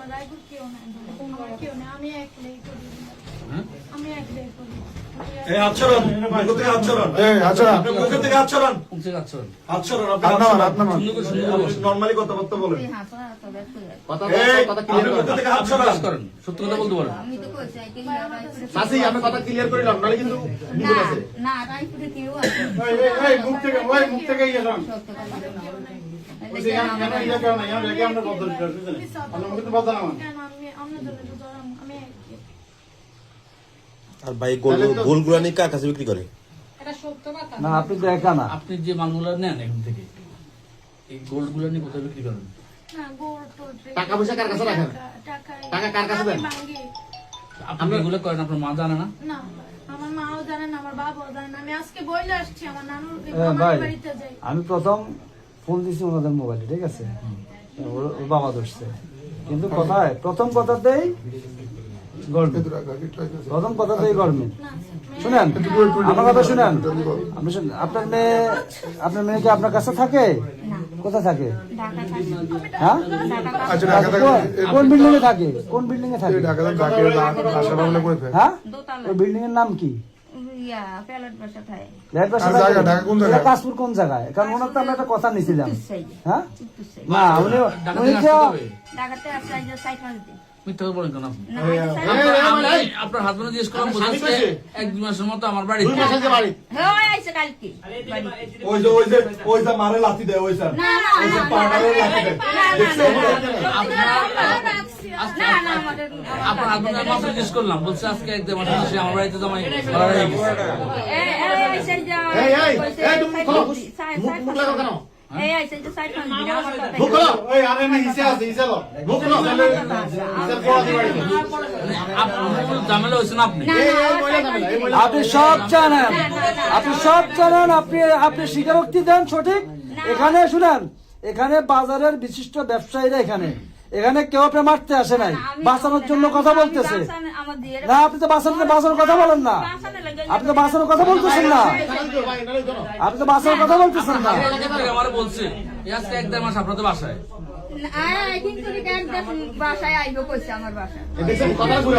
আমার রায়পুর কেউ নাই কেউ নেই আমি একলাই করি। হ্যাঁ? আমি একলাই করি। না রাইপুরে কথা ক্লিয়ার করিলাম নাহলে কিন্তু বিপদ আছে। কেউ আছে। আর ভাই গোলগুলা নিয়ে কার কাছে বিক্রি করে? না আপনি তো একা না আপনি যে মালগুলো নেন এখান থেকে এই গোল্ডগুলো নিয়ে কোথায় বিক্রি করেন? টাকা পয়সা কার কাছে রাখেন? টাকা কার কাছে দেন? আপনি এগুলো করেন আপনার মা জানে না? না আমার মাও জানে না আমার বাবাও জানে না। আমি আজকে বইলে আসছি আমার নানুর ভাই বাড়িতে যাই। আমি প্রথম ফোন দিছি ওনাদের মোবাইলে ঠিক আছে? ওর বাবা ধরছে। কিন্তু কথায়? প্রথম কথাতেই প্রথম কথাতেই না শুনেন আমার কথা শুনেন। আপনি শুনেন আপনার মেয়ে আপনার মেয়ে কি আপনার কাছে থাকে? কোথায় থাকে? হ্যাঁ? আচ্ছা, ঢাকা থেকে- কোন- বিল্ডিং এ থাকে? কোন বিল্ডিং এ থাকে। হ্যাঁ? ওই বিল্ডিং এর নাম কি? ইয়া প্যালেট বসা থাকে? কোন জায়গায়? কাশপুর কোন জায়গায় কারণ ওনার তো আমরা একটা কথা নিয়েছিলাম হ্যাঁ না উনি উনি থেকে যে আসতে হবে ঢাকাতে আছে আজ সাইড মাস দিন মিথ্যা কথা বলেন কেন আপনি না আজ সাইড এই, এই, আমার এই। আপনার হাজবেন্ড জিজ্ঞেস করলাম। এক দুই মাসের মতো আমার বাড়ি হ্যাঁ মারে লাথি দেয় ওই স্যার আপনার জিজ্ঞেস করলাম বলছে আজকে এক দেড় মাস হয়েছে আমার বাড়িতে জামাই হয়ে মানে আপনি সব জানেন আপনি সব জানেন আপনি আপনি স্বীকারোক্তি দেন সঠিক এখানে শুনেন এখানে বাজারের বিশিষ্ট ব্যবসায়ীরা এখানে এখানে কেউ আপনি মারতে আসে নাই। বাঁচানোর জন্য কথা বলতেছে। না আপনি তো বাঁচানোর বাঁচানোর কথা বলেন না। আপনি তো বাঁচানোর কথা বলতেছেন না। আপনি তো বাঁচানোর কথা বলতেছেন না। বলছে এক দেড় মাস আপনাদের বাসায়।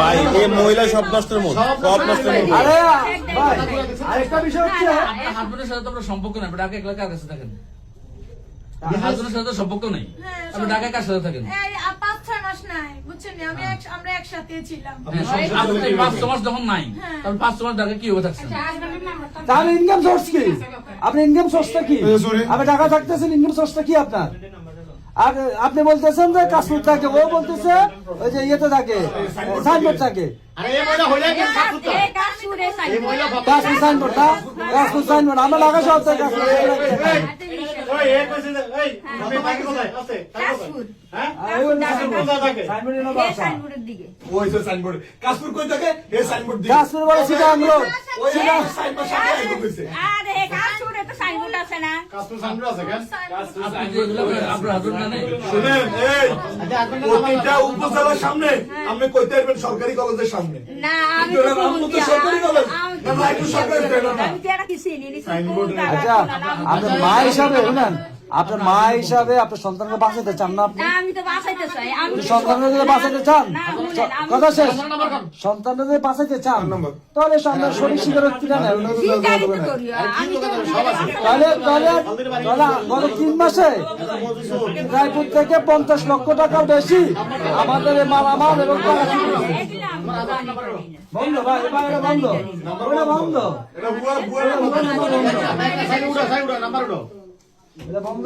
ভাই এই মহিলা সব নষ্টের সব নষ্টের আরেকটা বিষয় হচ্ছে সাথে তো আপনার সম্পর্ক নেই আপনি কার কাছে থাকেন? সাথে সম্পর্ক নেই। আপনি ঢাকায় কার সাথে থাকেন? পাঁচ ছয় মাস নাই বুঝছেন আমি আমরা একসাথে ছিলাম। হ্যাঁ, আপনি পাঁচ ছ মাস। যখন নাই তাহলে পাঁচ ছ মাস ঢাকা কি হবে থাকছেন তাহলে ইনকাম সোর্স কি? আপনি ইনকাম সোর্সটা কি? আপনি টাকা থাকতেছেন ইনকাম সোর্সটা কি আপনার? আর আপনি বলতেছেন যে কাশ্মীর থাকে ও বলতেছে ওই যে ইয়েতে থাকে সাইনবোর্ড থাকে। কাশ্মীর সাইনবোর্ড কাশ্মীর সাইনবোর্ড আমরা ঢাকা শহর থেকে ওই এক কইছে যে এই আপনি থাকি কোথায়? আছে থাকি হ্যাঁ? কোথায় থাকে? এই সাইডবোর্ডের দিকে। ওই যে সাইনবোর্ড। কাশপুর কই থাকে? এই সাইনবোর্ড দিয়ে কাশ্মীর বলে চিটাং রোড ওই সাইনবোর্ড সাথে আইবো কইছে। আরে কাজ তো সাইডবোর্ড আছে না। কাস্টম সামনে আছে কেন? আপনি শুনেন এই প্রতিটা উপজেলার সামনে কইতে পারবেন সরকারি কলেজের সামনে। না আমি তো সরকারি কলেজ। না রায়পুর সরকারি কলেজ না আমি তো এটা কি চিনি নি আচ্ছা আপনার মা হিসাবে শুনেন। আপনার মা হিসাবে আপনার সন্তানকে বাঁচাতে চান না আপনি? আমি তো বাঁচাইতে চাই। আমি সন্তানকে যদি বাঁচাতে চান? কথা শেষ। সন্তানকে যদি বাঁচাতে চান তাহলে সামনে শরীর স্বীকারোক্তিটা নেন চিন্তাই তো করি আমি তো তাহলে তাহলে তাহলে গত তিন মাসে রায়পুর থেকে পঞ্চাশ লক্ষ টাকা বেশি আমাদের মালামাল এবং। বন্ধ ভাই এবার এটা বন্ধ। বন্ধ। এটা বুয়া বন্ধ